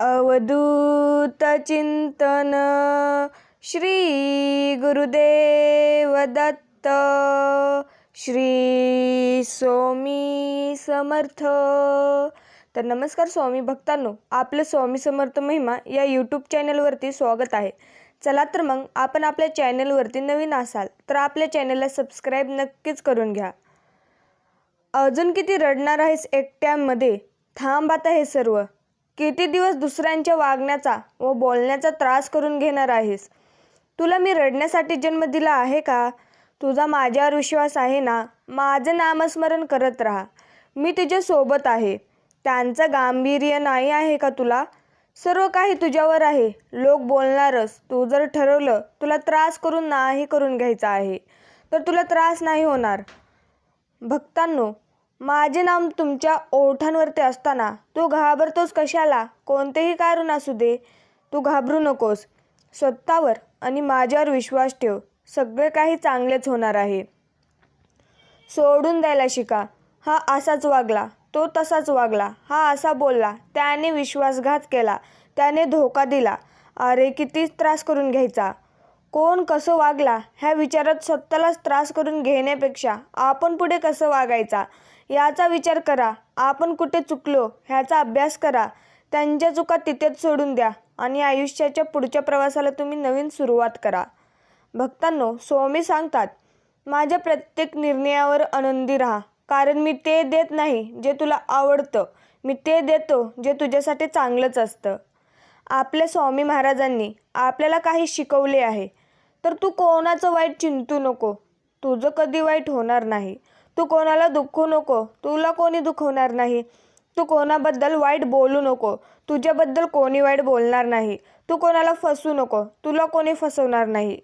अवधूत चिंतन श्री गुरुदेव दत्त श्री स्वामी समर्थ. तर नमस्कार स्वामी भक्तांनो आपलं स्वामी समर्थ महिमा या यूट्यूब चॅनलवरती स्वागत आहे. चला तर मग आपण आपल्या चॅनलवरती नवीन असाल तर आपल्या चॅनलला सबस्क्राईब नक्कीच करून घ्या. अजून किती रडणार आहेस एकट्यामध्ये? थांब आता हे सर्व. किती दिवस दुसऱ्यांच्या वागण्याचा व बोलण्याचा त्रास करून घेणार आहेस? तुला मी रडण्यासाठी जन्म दिला आहे का? तुझा माझ्यावर विश्वास आहे ना? माझं नामस्मरण करत राहा. मी तुझ्या सोबत आहे. त्यांचं गांभीर्य नाही आहे का तुला? सर्व काही तुझ्यावर आहे. लोक बोलणारच तू जर ठरवलं तुला त्रास करून नाही करून घ्यायचा आहे तर तुला त्रास नाही होणार. भक्तांनो माझे नाम तुमच्या ओठांवरती असताना तू घाबरतोस कशाला? कोणतेही कारण असू दे. तू घाबरू नकोस. स्वतःवर आणि माझ्यावर विश्वास ठेव. सगळे काही चांगलेच होणार आहे. सोडून द्यायला शिका. हा असाच वागला. तो तसाच वागला. हा असा बोलला. त्याने विश्वासघात केला. त्याने धोका दिला. अरे किती त्रास करून घ्यायचा. कोण कसं वागला ह्या विचारात स्वतःलाच त्रास करून घेण्यापेक्षा आपण पुढे कसं वागायचा? याचा विचार करा. आपण कुठे चुकलो ह्याचा अभ्यास करा. त्यांच्या चुका तिथेच सोडून द्या आणि आयुष्याच्या पुढच्या प्रवासाला तुम्ही नवीन सुरुवात करा. भक्तांनो स्वामी सांगतात माझ्या प्रत्येक निर्णयावर आनंदी राहा. कारण मी ते देत नाही जे तुला आवडतं. मी ते देतो जे तुझ्यासाठी चांगलंच असतं. आपल्या स्वामी महाराजांनी आपल्याला काही शिकवले आहे. तर तू कोणाचं वाईट चिंतू नको. तुझं कधी वाईट होणार नाही. तू कोणाला दुखू नको. तुला कोणी दुखवणार नाही. तू कोणाबद्दल वाईट बोलू नको. तुझ्याबद्दल कोणी वाईट बोलणार नाही. तू कोणाला फसू नको. तुला कोणी फसवणार नाही.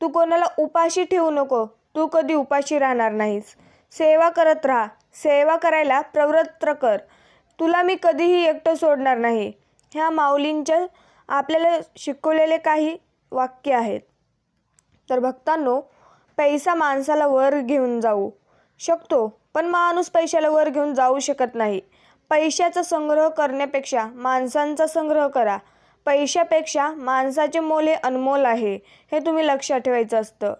तू कोणाला उपाशी ठेवू नको. तू कधी उपाशी राहणार नाहीस. सेवा करत राहा. सेवा करायला प्रवृत्त कर. तुला मी कधीही एकटं सोडणार नाही. ह्या माऊलींच्या आपल्याला शिकवलेले काही वाक्य आहेत. तर भक्तांनो पैसा माणसाला वर घेऊन जाऊ शकतो पण माणूस पैशाला वर घेऊन जाऊ शकत नाही. पैशाचा संग्रह करण्यापेक्षा माणसांचा संग्रह करा. पैशापेक्षा माणसाचे मोल हे अनमोल आहे हे तुम्ही लक्षात ठेवायचं असतं.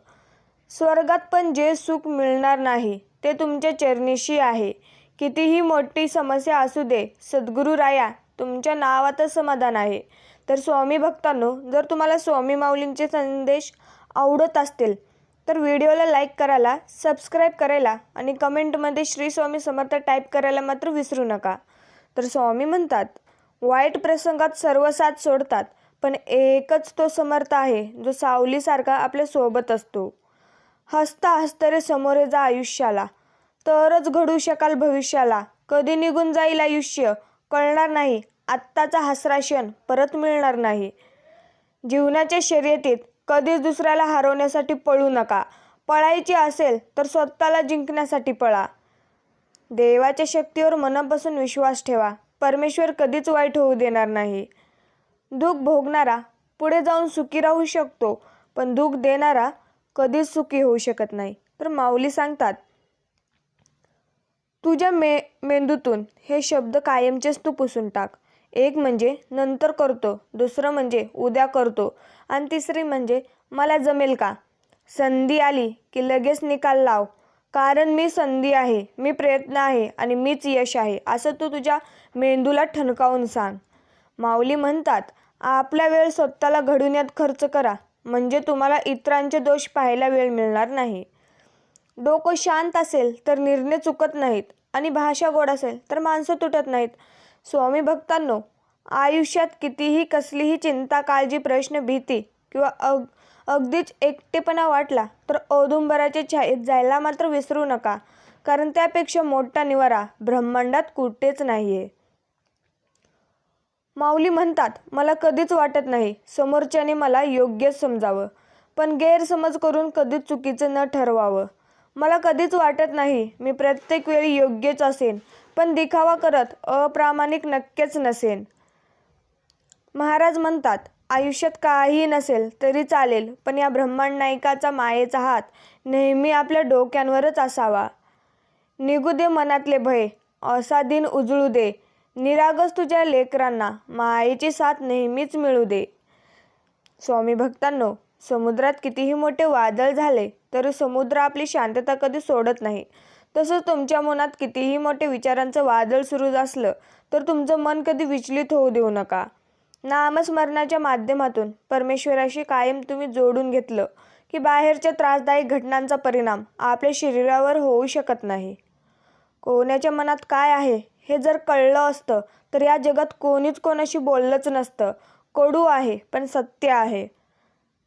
स्वर्गात पण जे सुख मिळणार नाही ते तुमच्या चरणीशी आहे. कितीही मोठी समस्या असू दे सद्गुरू राया तुमच्या नावातच समाधान आहे. तर स्वामी भक्तांनो जर तुम्हाला स्वामी माऊलींचे संदेश आवडत असतील तर व्हिडिओला लाईक करायला सबस्क्राईब करायला आणि कमेंटमध्ये श्री स्वामी समर्थ टाईप करायला मात्र विसरू नका. तर स्वामी म्हणतात वाईट प्रसंगात सर्व साथ सोडतात पण एकच तो समर्थ आहे जो सावलीसारखा आपल्यासोबत असतो. हसता हसतरे समोरे जा आयुष्याला. तरच घडू शकाल भविष्याला. कधी निघून जाईल आयुष्य? कळणार नाही. आत्ताचा हसरा क्षण परत मिळणार नाही. जीवनाच्या शर्यतीत कधीच दुसऱ्याला हरवण्यासाठी पळू नका. पळायची असेल तर स्वतःला जिंकण्यासाठी पळा. देवाच्या शक्तीवर मनापासून विश्वास ठेवा. परमेश्वर कधीच वाईट होऊ देणार नाही. दुःख भोगणारा पुढे जाऊन सुखी राहू शकतो पण दुःख देणारा कधीच सुखी होऊ शकत नाही. तर माऊली सांगतात तुझ्या मे मेंदूतून हे शब्द कायमचेच तू पुसून टाक. एक म्हणजे नंतर करतो दुसरं म्हणजे उद्या करतो आणि तिसरी म्हणजे मला जमेल का? संधी आली की लगेच निकाल लाव. कारण मी संधी आहे मी प्रयत्न आहे आणि मीच यश आहे असं तू तुझ्या मेंदूला ठणकावून सांग. माऊली म्हणतात आपला वेळ स्वतःला घडवण्यात खर्च करा म्हणजे तुम्हाला इतरांचे दोष पाहायला वेळ मिळणार नाही. डोकं शांत असेल तर निर्णय चुकत नाहीत आणि भाषा गोड असेल तर माणसं तुटत नाहीत. स्वामी भक्तांनो आयुष्यात कितीही कसलीही चिंता काळजी प्रश्न भीती किंवा अग अगदीच एकटेपणा वाटला तर औदुंबराच्या छायेत जायला मात्र विसरू नका कारण त्यापेक्षा मोठा निवारा ब्रह्मांडात कुठेच नाही आहे माऊली म्हणतात मला कधीच वाटत नाही समोरच्याने मला योग्यच समजावं पण गैरसमज करून कधीच चुकीचं न ठरवावं. मला कधीच वाटत नाही मी प्रत्येक वेळी योग्यच असेन पण दिखावा करत अप्रामाणिक नक्कीच नसेन. महाराज म्हणतात आयुष्यात काहीही नसेल तरी चालेल पण या ब्रह्मांड नायकाचा मायेचा हात नेहमी आपल्या डोक्यांवरच असावा. निघू दे मनातले भय असा दिन उजळू दे. निरागस तुझ्या लेकरांना मायेची साथ नेहमीच मिळू दे. स्वामी भक्तांनो समुद्रात कितीही मोठे वादळ झाले तरी समुद्र आपली शांतता कधी सोडत नाही. तसंच तुमच्या मनात कितीही मोठे विचारांचं वादळ सुरू असलं तर तुमचं मन कधी विचलित होऊ देऊ नका. नामस्मरणाच्या माध्यमातून परमेश्वराशी कायम तुम्ही जोडून घेतलं की बाहेरच्या त्रासदायक घटनांचा परिणाम आपल्या शरीरावर होऊ शकत नाही. कोणाच्या मनात काय आहे हे जर कळलं असतं तर या जगात कोणीच कोणाशी बोललंच नसतं. कडू आहे पण सत्य आहे.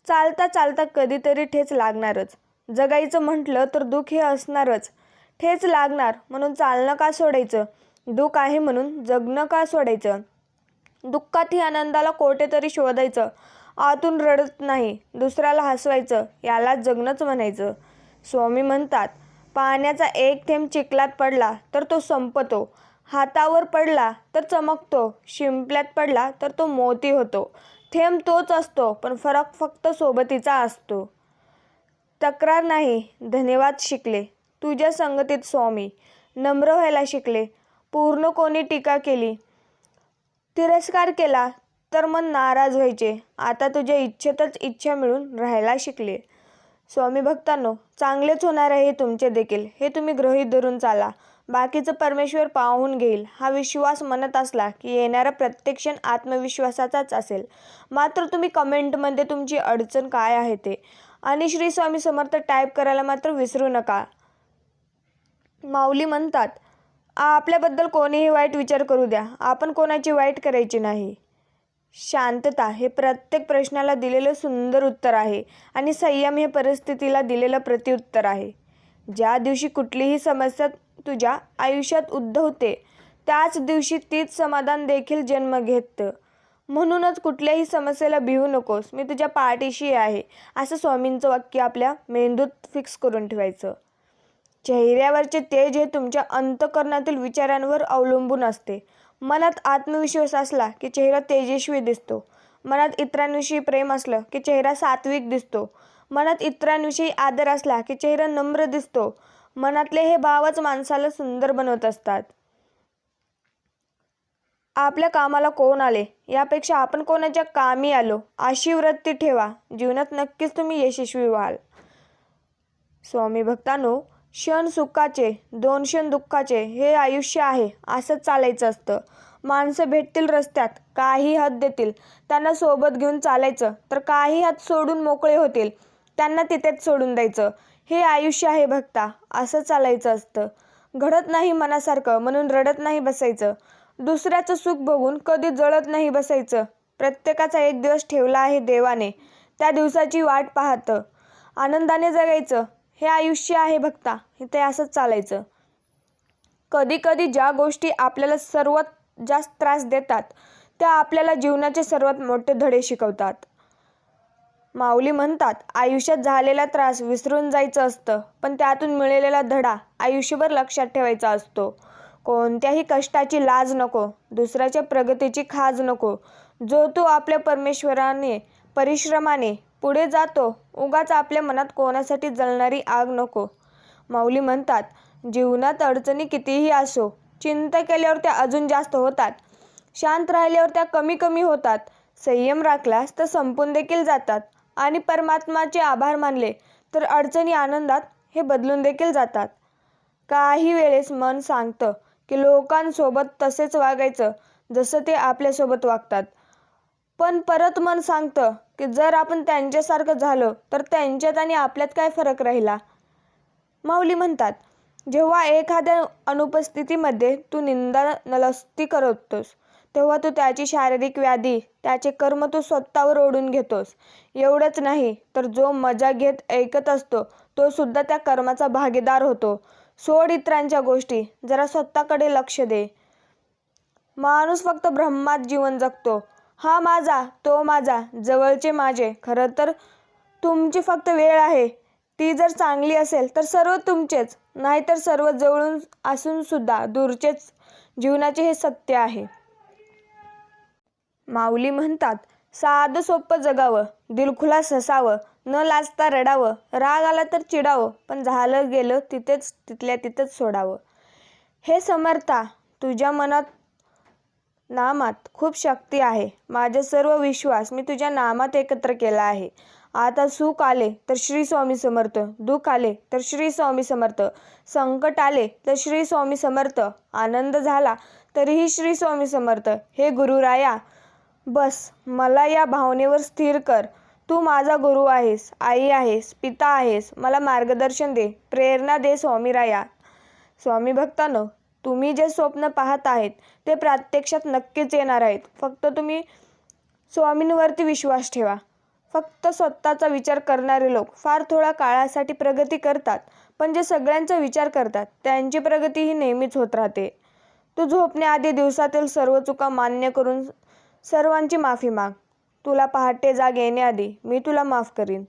चालता चालता कधीतरी ठेच लागणारच. जगायचं म्हटलं तर दुःख हे असणारच. ठेच लागणार म्हणून चालणं का सोडायचं? दुःख आहे म्हणून जगणं का सोडायचं? दुःखातही आनंदाला कोठेतरी शोधायचं. आतून रडत नाही दुसऱ्याला हसवायचं याला जगणंच म्हणायचं. स्वामी म्हणतात पाण्याचा एक थेंब चिखलात पडला तर तो संपतो. हातावर पडला तर चमकतो. शिंपल्यात पडला तर तो मोती होतो. थेंब तोच असतो पण फरक फक्त सोबतीचा असतो. तक्रार नाही धन्यवाद शिकले. तुझ्या संगतीत स्वामी. नम्र व्हायला शिकले. पूर्ण कोणी टीका केली. तिरस्कार केला तर मन नाराज व्हायचे. आता तुझ्या इच्छेतच इच्छा मिळून राहायला शिकले. स्वामी भक्तांनो चांगलेच होणार आहे तुमचे देखील. हे तुम्ही ग्रहीत धरून चाला. बाकीचं परमेश्वर पाहून घेईल. हा विश्वास मनात असला की येणारा प्रत्येक क्षण आत्मविश्वासाचाच असेल. मात्र तुम्ही कमेंटमध्ये तुमची अडचण काय आहे ते. आणि श्री स्वामी समर्थ टाईप करायला मात्र विसरू नका. माऊली म्हणतात आपल्याबद्दल कोणीही वाईट विचार करू द्या. आपण कोणाची वाईट करायची नाही. शांतता हे प्रत्येक प्रश्नाला दिलेलं सुंदर उत्तर आहे आणि संयम हे परिस्थितीला दिलेलं प्रत्युत्तर आहे. ज्या दिवशी कुठलीही समस्या तुझ्या आयुष्यात उद्भवते त्याच दिवशी तीच समाधान देखील जन्म घेतं. म्हणूनच कुठल्याही समस्येला भिवू नकोस. मी तुझ्या पाठीशी आहे असं स्वामींचं वाक्य आपल्या मेंदूत फिक्स करून ठेवायचं. चेहऱ्यावरचे तेज हे तुमच्या अंतकरणातील विचारांवर अवलंबून असते. मनात आत्मविश्वास असला की चेहरा तेजस्वी दिसतो. मनात इतरांविषयी प्रेम असलं की चेहरा सात्विक दिसतो. मनात इतरांविषयी आदर असला की चेहरा नम्र दिसतो. मनातले हे भावच माणसाला सुंदर बनवत असतात. आपल्या कामाला कोण आले? यापेक्षा आपण कोणाच्या कामी आलो? अशी वृत्ती ठेवा. जीवनात नक्कीच तुम्ही यशस्वी व्हाल. स्वामी भक्तांनो क्षण सुखाचे दोन क्षण दुःखाचे हे आयुष्य आहे असंच चालायचं असतं. माणसं भेटतील रस्त्यात काही हात देतील. त्यांना सोबत घेऊन चालायचं तर काही हात सोडून मोकळे होतील. त्यांना तिथेच सोडून द्यायचं. हे आयुष्य आहे भक्ता असं चालायचं असतं. घडत नाही मनासारखं म्हणून रडत नाही बसायचं. दुसऱ्याचं सुख बघून कधी जळत नाही बसायचं. प्रत्येकाचा एक दिवस ठेवला आहे देवाने. त्या दिवसाची वाट पाहतं. आनंदाने जगायचं. हे आयुष्य आहे भक्ता. ते असंच चालायचं. कधी कधी ज्या गोष्टी आपल्याला सर्वात जास्त त्रास देतात त्या आपल्याला जीवनाचे सर्वात मोठे धडे शिकवतात. माऊली म्हणतात आयुष्यात झालेला त्रास विसरून जायचं असतं पण त्यातून मिळालेला धडा आयुष्यभर लक्षात ठेवायचा असतो. कोणत्याही कष्टाची लाज नको दुसऱ्याच्या प्रगतीची खाज नको. जो तो आपल्या परमेश्वराने परिश्रमाने पुढे जातो. उगाच आपल्या मनात कोणासाठी जळणारी आग नको. माऊली म्हणतात जीवनात अडचणी कितीही असो चिंता केल्यावर त्या अजून जास्त होतात. शांत राहिल्यावर त्या कमी कमी होतात. संयम राखल्यास तर संपून देखील जातात. आणि परमात्माचे आभार मानले तर अडचणी आनंदात हे बदलून देखील जातात. काही वेळेस मन सांगतं की लोकांसोबत तसेच वागायचं जसं ते आपल्यासोबत वागतात. पण परत मन सांगतं की जर आपण त्यांच्यासारखं झालो तर त्यांच्यात आणि आपल्यात काय फरक राहिला? माऊली म्हणतात जेव्हा एखाद्या अनुपस्थितीमध्ये तू निंदा नलस्ती करतोस तेव्हा तू त्याची शारीरिक व्याधी त्याचे कर्म तू स्वतःवर ओढून घेतोस. एवढंच नाही तर जो मजा घेत ऐकत असतो तो सुद्धा त्या कर्माचा भागीदार होतो. सोड इतरांच्या गोष्टी जरा स्वतःकडे लक्ष दे. माणूस फक्त ब्रह्मात जीवन जगतो. हा माझा तो माझा जवळचे माझे. खरं तर तुमची फक्त वेळ आहे. ती जर चांगली असेल तर सर्व तुमचेच. नाहीतर सर्व जवळून असूनसुद्धा दूरचेच जीवनाचे हे सत्य आहे. माऊली म्हणतात साधं सोपं जगावं दिलखुलास हसावं न लाजता रडावं राग आला तर चिडावं पण झालं गेलं तिथेच तिथल्या तिथंच सोडावं. हे समर्था तुझ्या मनात नामात खूप शक्ती आहे. माझा सर्व विश्वास मी तुझ्या नामात एकत्र केला आहे. आता सुख आले तर श्री स्वामी समर्थ. दुःख आले तर श्री स्वामी समर्थ. संकट आले तर श्री स्वामी समर्थ. आनंद झाला तरीही श्री स्वामी समर्थ. हे गुरुराया बस मला या भावनेवर स्थिर कर. तू माझा गुरु आहेस आई आहेस पिता आहेस. मला मार्गदर्शन दे. प्रेरणा दे स्वामीराया. स्वामी भक्तानं तुम्ही जे स्वप्न पाहत आहेत ते प्रत्यक्षात नक्कीच येणार आहेत. फक्त तुम्ही स्वामींवरती विश्वास ठेवा. फक्त स्वतःचा विचार करणारे लोक फार थोडा काळासाठी प्रगती करतात पण जे सगळ्यांचा विचार करतात त्यांची प्रगती ही नेहमीच होत राहते. तू झोपण्याआधी दिवसातील सर्व चुका मान्य करून सर्वांची माफी माग. तुला पहाटे जाग येण्याआधी मी तुला माफ करीन.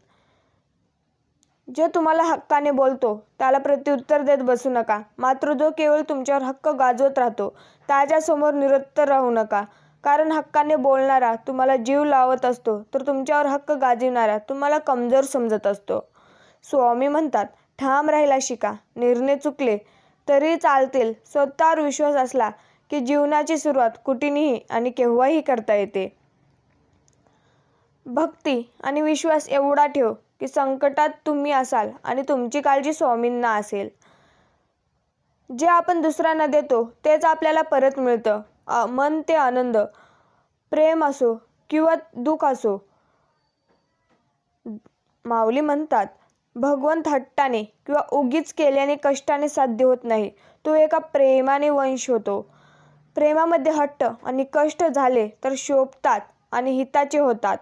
जो तुम्हाला हक्काने बोलतो त्याला प्रत्युत्तर देत बसू नका. मात्र जो केवळ तुमच्यावर हक्क गाजवत राहतो त्याच्यासमोर निरुत्तर राहू नका. कारण हक्काने बोलणारा तुम्हाला जीव लावत असतो तर तुमच्यावर हक्क गाजवणारा तुम्हाला कमजोर समजत असतो. स्वामी म्हणतात ठाम राहायला शिका. निर्णय चुकले तरी चालतील. स्वतःवर विश्वास असला की जीवनाची सुरुवात कुठूनही आणि केव्हाही करता येते. भक्ती आणि विश्वास एवढा ठेव की संकटात तुम्ही असाल आणि तुमची काळजी स्वामींना असेल. जे आपण दुसऱ्यांना देतो तेच आपल्याला परत मिळतं. मन ते आनंद. प्रेम असो किंवा दुःख असो. माऊली म्हणतात भगवंत हट्टाने किंवा उगीच केल्याने कष्टाने साध्य होत नाही. तो एका प्रेमाने वंश होतो. प्रेमामध्ये हट्ट आणि कष्ट झाले तर शोभतात आणि हिताचे होतात.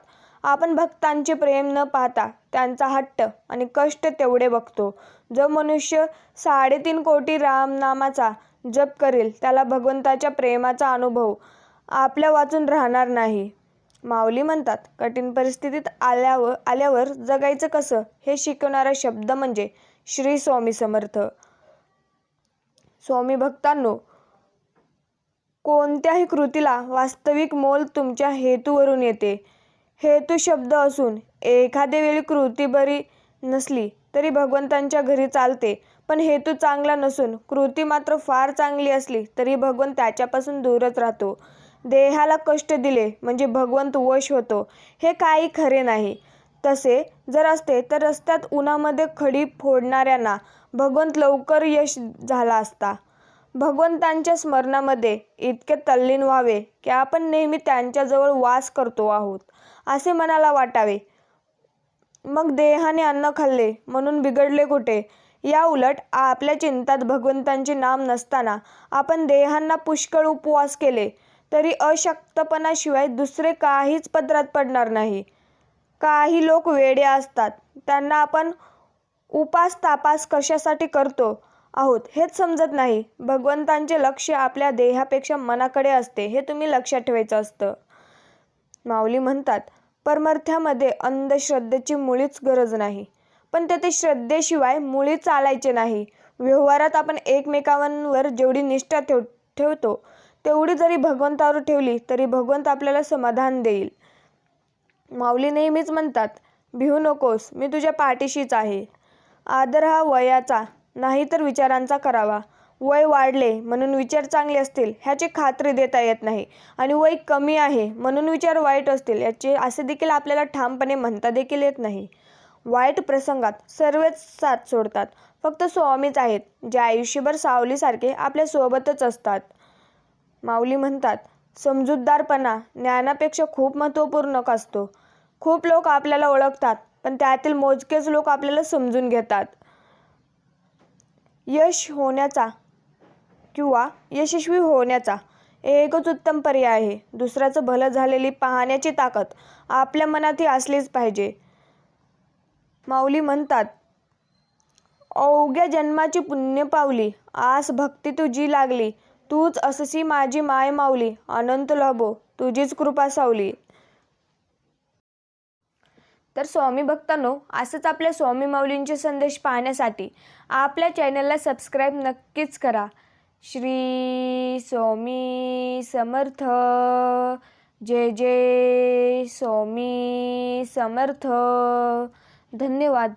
आपण भक्तांचे प्रेम न पाहता त्यांचा हट्ट आणि कष्ट तेवढे बघतो. जो मनुष्य साडेतीन कोटी रामनामाचा जप करेल त्याला भगवंताच्या प्रेमाचा अनुभव आपल्या वाचून राहणार नाही. माऊली म्हणतात कठीण परिस्थितीत आल्यावर आल्यावर जगायचं कसं? हे शिकवणारा शब्द म्हणजे श्री स्वामी समर्थ. स्वामी भक्तांनो कोणत्याही कृतीला वास्तविक मोल तुमच्या हेतूवरून येते. हेतू शब्द असून एखाद्या वेळी कृती बरी नसली तरी भगवंतांच्या घरी चालते. पण हेतू चांगला नसून कृती मात्र फार चांगली असली तरी भगवंत त्याच्यापासून दूरच राहतो. देहाला कष्ट दिले म्हणजे भगवंत वश होतो. हे काही खरे नाही. तसे जर असते तर रस्त्यात उन्हामध्ये खडी फोडणाऱ्यांना भगवंत लवकर यश झाला असता. भगवंतांच्या स्मरणामध्ये इतके तल्लीन व्हावे की आपण नेहमी त्यांच्याजवळ वास करतो आहोत असे मनाला वाटावे. मग देहाने अन्न खाल्ले म्हणून बिघडले कुठे? या उलट आपल्या चिंतात भगवंतांचे नाम नसताना आपण देहांना पुष्कळ उपवास केले तरी अशक्तपणाशिवाय दुसरे काहीच पदरात पडणार नाही. काही लोक वेडे असतात त्यांना आपण उपास तापास कशासाठी करतो आहोत हेच समजत नाही. भगवंतांचे लक्ष आपल्या देहापेक्षा मनाकडे असते हे तुम्ही लक्षात ठेवायचं असतं. माऊली म्हणतात परमार्थ्यामध्ये अंधश्रद्धेची मुळीच गरज नाही. पण तेथे श्रद्धेशिवाय मुळी चालायचे नाही. व्यवहारात आपण एकमेकांवर जेवढी निष्ठा ठेव ठेवतो तेवढी जरी भगवंतावर ठेवली तरी भगवंत आपल्याला समाधान देईल. माऊली नेहमीच म्हणतात भिवू नकोस मी तुझ्या पाठीशीच आहे. आदर हा वयाचा नाही तर विचारांचा करावा. वय वाढले म्हणून विचार चांगले असतील ह्याची खात्री देता येत नाही. आणि वय कमी आहे म्हणून विचार वाईट असतील याचे असे देखील आपल्याला ठामपणे म्हणता देखील येत नाही. वाईट प्रसंगात सर्वच साथ सोडतात. फक्त स्वामीच आहेत जे आयुष्यभर सावलीसारखे आपल्या सोबतच असतात. माऊली म्हणतात समजूतदारपणा ज्ञानापेक्षा खूप महत्त्वपूर्ण असतो. खूप लोक आपल्याला ओळखतात पण त्यातील मोजकेच लोक आपल्याला समजून घेतात. यश होण्याचा किंवा यशस्वी होण्याचा एकच उत्तम पर्याय आहे. दुसऱ्याचं भलं झालेली पाहण्याची ताकद आपल्या मनातही असलीच पाहिजे. माऊली म्हणतात अवघ्या जन्माची पुण्य पावली आस भक्ती तुझी लागली. तूच अससी माझी माय माऊली अनंत लभो तुझीच कृपा सावली. तर स्वामी भक्तांनो असंच आपल्या स्वामी माऊलींचे संदेश पाहण्यासाठी आपल्या चॅनलला सबस्क्राईब नक्कीच करा. श्री स्वामी समर्थ. जय जय स्वामी समर्थ. धन्यवाद.